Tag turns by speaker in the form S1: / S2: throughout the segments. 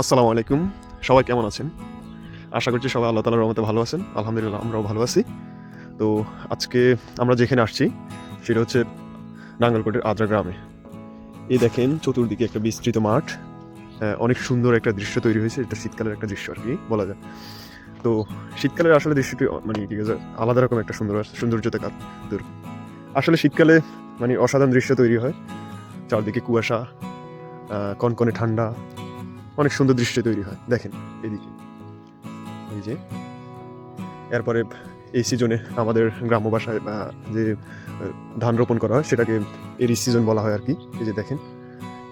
S1: আসসালামু আলাইকুম। সবাই কেমন আছেন? আশা করছি সবাই আল্লাহ তালার রহমতে ভালো আছেন। আলহামদুলিল্লাহ, আমরাও ভালো আছি। তো আজকে আমরা যেখানে আসছি, সেটা হচ্ছে নাঙ্গলকোটের আদ্রা গ্রামে। এই দেখেন চতুর্দিকে একটা বিস্তৃত মাঠ। অনেক সুন্দর একটা দৃশ্য তৈরি হয়েছে। এটা শীতকালের একটা দৃশ্য আর কি বলা যায়। তো শীতকালের আসলে দৃশ্যটি মানে ঠিক আছে, আলাদা রকম একটা সুন্দর সৌন্দর্য কাজ দূর আসলে শীতকালে মানে অসাধারণ দৃশ্য তৈরি হয়। চারদিকে কুয়াশা কনকনে ঠান্ডা অনেক সুন্দর দৃশ্য তৈরি হয়। দেখেন, এদিকে। এই যে, এরপরে এই সিজনে আমাদের গ্রাম্য ভাষায় যে ধান রোপণ করা হয়, সেটাকে এরি সিজন বলা হয় আর কি। এই যে দেখেন,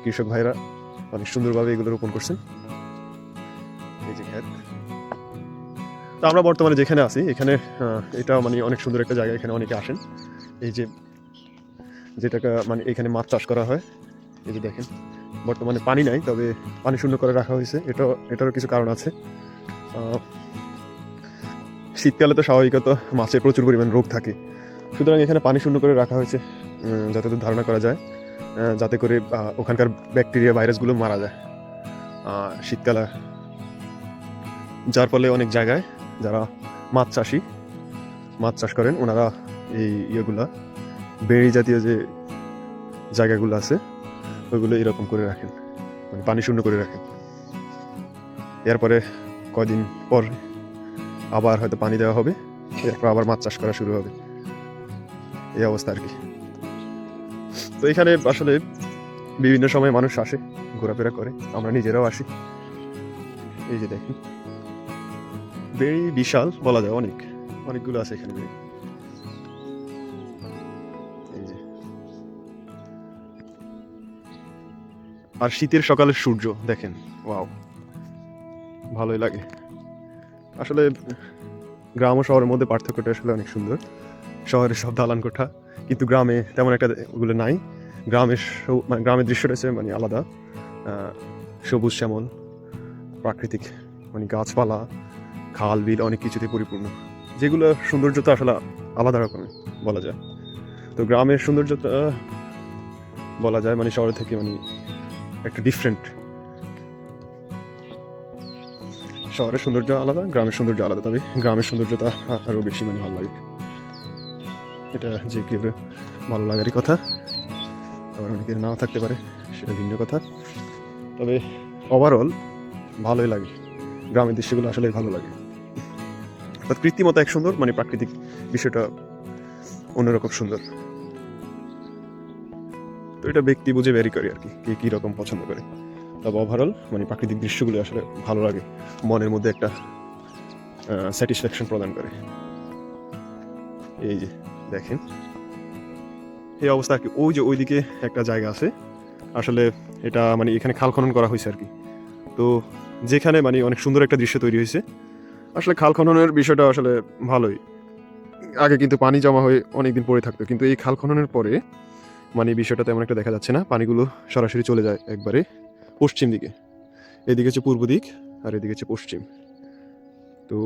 S1: কৃষক ভাইরা অনেক সুন্দরভাবে এগুলো রোপণ করছেন। এই যে ক্ষেত। তো আমরা বর্তমানে যেখানে আছি, এখানে এটা মানে অনেক সুন্দর একটা জায়গা, এখানে অনেকে আসেন। এই যে, যেটাকে মানে এখানে মাছ চাষ করা হয়। এই যে দেখেন বর্তমানে পানি নাই, তবে পানি শূন্য করে রাখা হয়েছে। এটা এটারও কিছু কারণ আছে। শীতকালে তো স্বাভাবিকত মাছের প্রচুর পরিমাণ রোগ থাকে। সুতরাং এখানে পানি শূন্য করে রাখা হয়েছে যতদূর ধারণা করা যায় যাতে করে ওখানকার ব্যাকটেরিয়া, ভাইরাসগুলো মারা যায়। শীতকালে, যার ফলে অনেক জায়গায় যারা মাছ চাষি, মাছ চাষ করেন, ওনারা এই ইয়েগুলা বেড়ি জাতীয় যে জায়গাগুলো আছে ওইগুলো এরকম করে রাখেন। মানে পানি শূন্য করে রাখেন। এরপরে কদিন পর আবার হয়তো পানি দেওয়া হবে। এরপর আবার মাছ চাষ করা শুরু হবে। এই অবস্থা আর কি। তো এখানে আসলে বিভিন্ন সময় মানুষ আসে, ঘোরাফেরা করে। আমরা নিজেরাও আসি। এই যে দেখেন। বেড়ি, বিশাল বলা যায় অনেক। অনেকগুলো আছে এখানে বেড়ি। আর শীতের সকালের সূর্য, দেখেন, ওয়াও। ভালোই লাগে। আসলে, গ্রাম ও শহরের মধ্যে পার্থক্যটা আসলে অনেক সুন্দর। শহরে সব দালান কোঠা কিন্তু গ্রামে তেমন একটা ওগুলো নাই। গ্রামের মানে গ্রামের দৃশ্যটা হচ্ছে মানে আলাদা। সবুজ শ্যামল, প্রাকৃতিক মানে গাছপালা, খাল, বিল, অনেক কিছুতে পরিপূর্ণ। যেগুলো সৌন্দর্যতা আসলে আলাদা রকমের, বলা যায়। তো গ্রামের সৌন্দর্যতা বলা যায় মানে শহর থেকে মানে একটা ডিফারেন্ট শহরের সৌন্দর্য আলাদা, গ্রামের সৌন্দর্য আলাদা। তবে গ্রামের সৌন্দর্যটা আরও বেশি মানে ভালো লাগে। এটা যে কেউ ভালো লাগারই কথা। আবার অনেকের নাও থাকতে পারে, সেটা ভিন্ন কথা। তবে ওভারঅল ভালোই লাগে। গ্রামের দৃশ্যগুলো আসলে ভালো লাগে। অর্থাৎ কৃত্রিমতা এক সুন্দর মানে প্রাকৃতিক বিষয়টা অন্যরকম সুন্দর। তো এটা ব্যক্তি বুঝে ভ্যারি করে আর কি, কে কী রকম পছন্দ করে। তবে ওভারঅল মানে প্রাকৃতিক দৃশ্যগুলো আসলে ভালো লাগে, মনের মধ্যে একটা স্যাটিসফ্যাকশন প্রদান করে। এই যে, দেখেন। এই অবস্থা আর কি, ওই যে ওইদিকে একটা জায়গা আছে, আসলে এটা মানে এখানে খাল খনন করা হয়েছে আর কি। তো যেখানে মানে অনেক সুন্দর একটা দৃশ্য তৈরি হয়েছে। আসলে খাল খননের বিষয়টা আসলে ভালোই। আগে কিন্তু পানি জমা হয়ে অনেকদিন পড়ে থাকতো, কিন্তু এই খাল খননের পরে মানে বিষয়টা তেমন একটা দেখা যাচ্ছে না। পানিগুলো সরাসরি চলে যায় একবারে পশ্চিম দিকে। এদিকে হচ্ছে পূর্ব দিক আর এদিকে হচ্ছে পশ্চিম। তো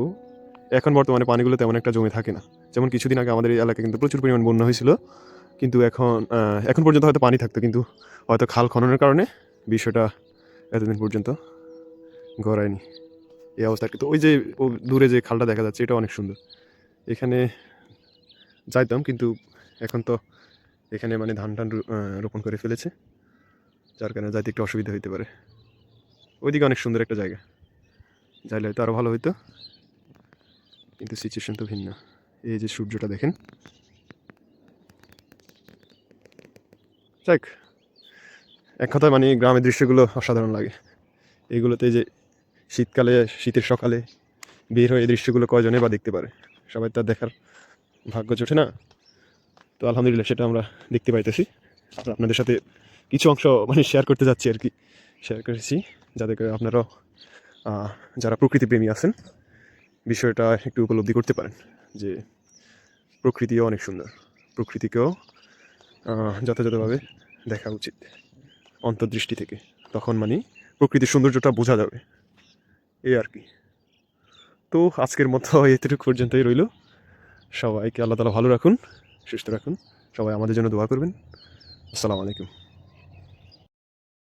S1: এখন বর্তমানে পানিগুলো তেমন একটা জমে থাকে না। যেমন কিছুদিন আগে আমাদের এই এলাকায় কিন্তু প্রচুর পরিমাণ বন্যা হয়েছিল। কিন্তু এখন এখন পর্যন্ত হয়তো পানি থাকতো, কিন্তু হয়তো খাল খননের কারণে বিষয়টা এতদিন পর্যন্ত গড়ায়নি। এই অবস্থা। আর কি। তো ওই যে দূরে যে খালটা দেখা যাচ্ছে, এটা অনেক সুন্দর। এখানে যাইতাম, কিন্তু এখন তো এখানে মানে ধান টান রোপণ করে ফেলেছে, যার কারণে যাইতে একটু অসুবিধা হতে পারে। ওইদিকে অনেক সুন্দর একটা জায়গা, যাইলে হয়তো আরও ভালো হইতো। কিন্তু সিচুয়েশন তো ভিন্ন। এই যে সূর্যটা দেখেন। যাক, এক কথায় মানে গ্রামের দৃশ্যগুলো অসাধারণ লাগে। এগুলোতে যে শীতকালে, শীতের সকালে বের হয়ে এই দৃশ্যগুলো কয়জনে বা দেখতে পারে? সবাই তার দেখার ভাগ্য জোটে না। তো আলহামদুলিল্লাহ সেটা আমরা দেখতে পাইতেছি। আপনাদের সাথে কিছু অংশ মানে শেয়ার করতে যাচ্ছি আর কি। শেয়ার করেছি যাতে করে আপনারাও যারা প্রকৃতিপ্রেমী আছেন বিষয়টা একটু উপলব্ধি করতে পারেন যে প্রকৃতিও অনেক সুন্দর। প্রকৃতিকেও যথাযথভাবে দেখা উচিত অন্তর্দৃষ্টি থেকে। তখন মানে প্রকৃতির সৌন্দর্যটা বোঝা যাবে। এই আর কি। তো আজকের মতো এতটুকু পর্যন্তই রইল। সবাইকে আল্লাহ তালা ভালো রাখুন। সুস্থ রাখুন সবাই আমাদের জন্য দোয়া করবেন। আসসালামু আলাইকুম।